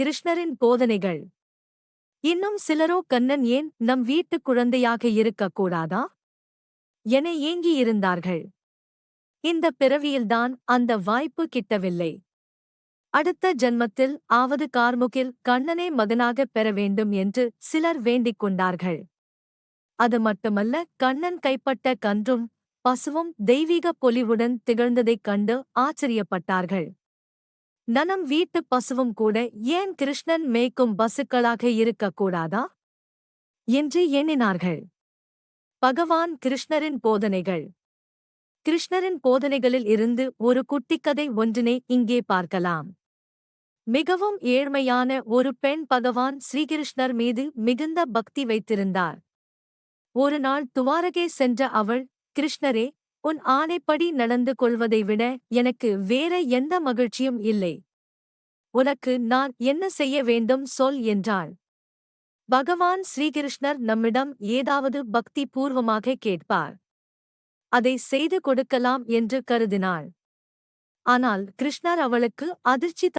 கிருஷ்ணரின் போதனைகள். இன்னும் சிலரோ கண்ணன் ஏன் நம் வீட்டுக் குழந்தையாக இருக்கக் கூடாதா? என ஏங்கியிருந்தார்கள் இந்த பிறவியில்தான் அந்த வாய்ப்பு கிட்டவில்லை. அடுத்த ஜன்மத்தில் ஆவது கார்முகில் கண்ணனே மகனாகப் பெற வேண்டும் என்று சிலர் வேண்டிக் கொண்டார்கள். அது மட்டுமல்ல கண்ணன் கைப்பட்ட கன்றும் பசுவும் தெய்வீக பொலிவுடன் திகழ்ந்ததைக் கண்டு ஆச்சரியப்பட்டார்கள். நனம் வீட்டுப் பசுவும் கூட ஏன் கிருஷ்ணன் மேய்க்கும் பசுக்களாக இருக்கக்கூடாதா? என்று எண்ணினார்கள். பகவான் கிருஷ்ணரின் போதனைகள். கிருஷ்ணரின் போதனைகளில் இருந்து ஒரு குட்டிக்கதை ஒன்றினை இங்கே பார்க்கலாம். மிகவும் ஏழ்மையான ஒரு பெண் பகவான் ஸ்ரீகிருஷ்ணர் மீது மிகுந்த பக்தி வைத்திருந்தார். ஒரு நாள் துவாரகே சென்ற அவள் கிருஷ்ணரே உன் ஆணைப்படி நடந்து கொள்வதை விட எனக்கு வேற எந்த மகிழ்ச்சியும் இல்லை. உனக்கு நான் என்ன செய்ய வேண்டும் சொல் என்றாள். பகவான் ஸ்ரீகிருஷ்ணர் நம்மிடம் ஏதாவது பக்தி பூர்வமாக கேட்பார். அதை செய்து கொடுக்கலாம் என்று கருதினாள். ஆனால் கிருஷ்ணர் அவளுக்கு அதிர்ச்சி